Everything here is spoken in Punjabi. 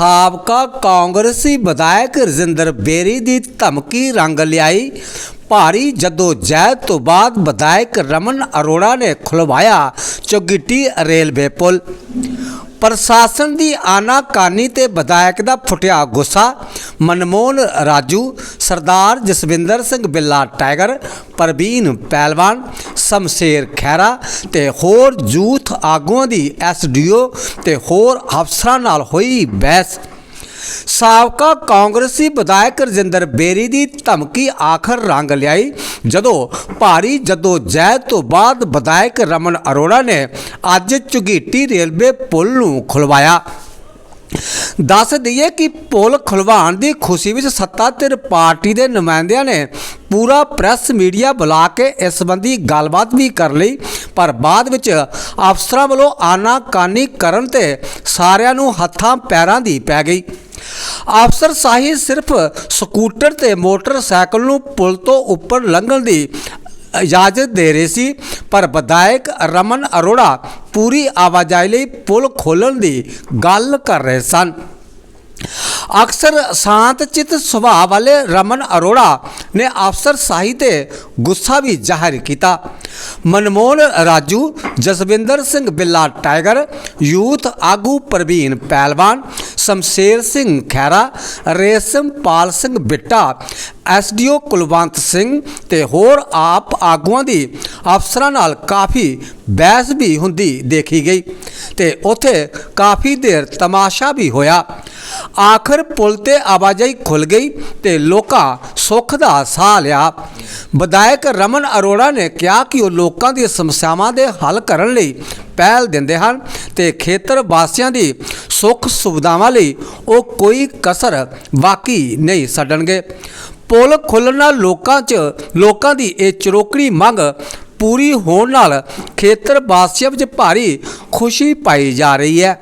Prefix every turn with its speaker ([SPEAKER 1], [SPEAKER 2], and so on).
[SPEAKER 1] ਸਾਬਕਾ ਕਾਂਗਰਸੀ ਵਿਧਾਇਕ ਰਜਿੰਦਰ ਬੇਰੀ ਦੀ ਧਮਕੀ ਰੰਗ ਲਿਆਈ। ਭਾਰੀ ਜਦੋਂ ਜਹਿਦ ਤੋਂ ਬਾਅਦ ਵਿਧਾਇਕ ਰਮਨ ਅਰੋੜਾ ਨੇ ਖੁਲਵਾਇਆ ਚੌਗਿੱਟੀ ਰੇਲਵੇ ਪੁਲ। ਪ੍ਰਸ਼ਾਸਨ ਦੀ ਆਨਾਕਾਨੀ ਤੇ ਵਿਧਾਇਕ ਦਾ ਫੁੱਟਿਆ ਗੁੱਸਾ, ਮਨਮੋਹਨ ਰਾਜੂ, ਸਰਦਾਰ ਜਸਵਿੰਦਰ ਸਿੰਘ ਬਿੱਲਾ ਟਾਈਗਰ, ਪ੍ਰਵੀਨ ਪਹਿਲਵਾਨ ਸ਼ਮਸ਼ੇਰ ਖੈਰਾ ਤੇ ਹੋਰ ਯੂਥ ਆਗੂਆਂ ਦੀ ਐਸਡੀਓ ਤੇ ਹੋਰ ਅਫਸਰਾਂ ਨਾਲ ਹੋਈ ਬਹਿਸ। ਸਾਬਕਾ ਕਾਂਗਰਸੀ ਵਿਧਾਇਕ ਰਜਿੰਦਰ ਬੇਰੀ ਦੀ ਧਮਕੀ ਆਖਰ ਰੰਗ ਲਿਆਈ, ਜਦੋਂ ਭਾਰੀ ਜਦੋਂ ਜਹਿਦ ਤੋਂ ਬਾਅਦ ਵਿਧਾਇਕ ਰਮਨ ਅਰੋੜਾ ਨੇ ਅੱਜ ਝੁਗੀਟੀ ਰੇਲਵੇ ਪੁਲ ਨੂੰ ਖੁਲਵਾਇਆ। ਦੱਸ ਦਈਏ ਕਿ ਪੁਲ ਖੁਲਵਾਉਣ ਦੀ ਖੁਸ਼ੀ ਵਿੱਚ ਸੱਤਾ ਧਿਰ ਪਾਰਟੀ ਦੇ ਨੁਮਾਇੰਦਿਆਂ ਨੇ ਪੂਰਾ ਪ੍ਰੈਸ ਮੀਡੀਆ ਬੁਲਾ ਕੇ ਇਸ ਸੰਬੰਧੀ ਗੱਲਬਾਤ ਵੀ ਕਰ ਲਈ, ਪਰ ਬਾਅਦ ਵਿੱਚ ਅਫਸਰਾਂ ਵੱਲੋਂ ਆਨਾਕਾਨੀ ਕਰਨ ਤੇ ਸਾਰਿਆਂ ਨੂੰ ਹੱਥਾਂ ਪੈਰਾਂ ਦੀ ਪੈ ਗਈ। ਅਫਸਰ ਸਾਹੀ ਸਿਰਫ ਸਕੂਟਰ ਤੇ ਮੋਟਰਸਾਈਕਲ ਨੂੰ ਪੁਲ ਤੋਂ ਉੱਪਰ ਲੰਘਣ ਦੀ ਇਜਾਜ਼ਤ ਦੇ ਰਹੇ ਸੀ, ਪਰ ਵਿਧਾਇਕ ਰਮਨ ਅਰੋੜਾ ਪੂਰੀ ਆਵਾਜਾਈ ਲਈ ਪੁਲ ਖੋਲਣ ਦੀ ਗੱਲ ਕਰ ਰਹੇ ਸਨ। ਅਕਸਰ ਸ਼ਾਂਤ ਚਿਤ ਸੁਭਾਅ ਵਾਲੇ ਰਮਨ ਅਰੋੜਾ ਨੇ ਅਫਸਰ ਸਾਹੀ ਤੇ ਗੁੱਸਾ ਵੀ ਜ਼ਾਹਿਰ ਕੀਤਾ। ਮਨਮੋਹਨ ਰਾਜੂ, ਜਸਵਿੰਦਰ ਸਿੰਘ ਬਿੱਲਾ ਟਾਈਗਰ, ਯੂਥ ਆਗੂ ਪ੍ਰਵੀਨ ਪਹਿਲਵਾਨ ਸ਼ਮਸ਼ੇਰ ਸਿੰਘ ਖੈਰਾ ਰੇਸ਼ਮਪਾਲ ਸਿੰਘ ਬਿੱਟਾ ਐਸਡੀਓ ਕੁਲਵੰਤ ਸਿੰਘ ਤੇ ਹੋਰ ਆਪ ਆਗੂਆਂ ਦੀ ਅਫਸਰਾਂ ਨਾਲ ਕਾਫੀ ਬਹਿਸ ਵੀ ਹੁੰਦੀ ਦੇਖੀ ਗਈ ਤੇ ਉੱਥੇ ਕਾਫੀ ਦੇਰ ਤਮਾਸ਼ਾ ਵੀ ਹੋਇਆ। ਆਖਰ ਪੁਲ ਤੇ ਆਵਾਜਾਈ ਖੁੱਲ ਗਈ ਤੇ ਲੋਕਾਂ ਸੁੱਖ ਦਾ ਸਾਹ ਲਿਆ। ਵਿਧਾਇਕ ਰਮਨ ਅਰੋੜਾ ਨੇ ਕਿਹਾ ਕਿ ਉਹ ਲੋਕਾਂ ਦੀਆਂ ਸਮੱਸਿਆਵਾਂ ਦੇ ਹੱਲ ਕਰਨ ਲਈ ਪਹਿਲ ਦਿੰਦੇ ਹਨ ਤੇ ਖੇਤਰ ਵਾਸੀਆਂ ਦੀ ਸੁੱਖ ਸੁਵਿਧਾਵਾਂ ਲਈ ਉਹ ਕੋਈ ਕਸਰ ਬਾਕੀ ਨਹੀਂ ਛੱਡਣਗੇ। ਪੁਲ ਖੁੱਲ੍ਹਣ ਨਾਲ ਲੋਕਾਂ 'ਚ, ਲੋਕਾਂ ਦੀ ਇਹ ਚਰੋਕੜੀ ਮੰਗ ਪੂਰੀ ਹੋਣ ਨਾਲ ਖੇਤਰ ਵਾਸੀਆਂ ਵਿੱਚ ਭਾਰੀ ਖੁਸ਼ੀ ਪਾਈ ਜਾ ਰਹੀ ਹੈ।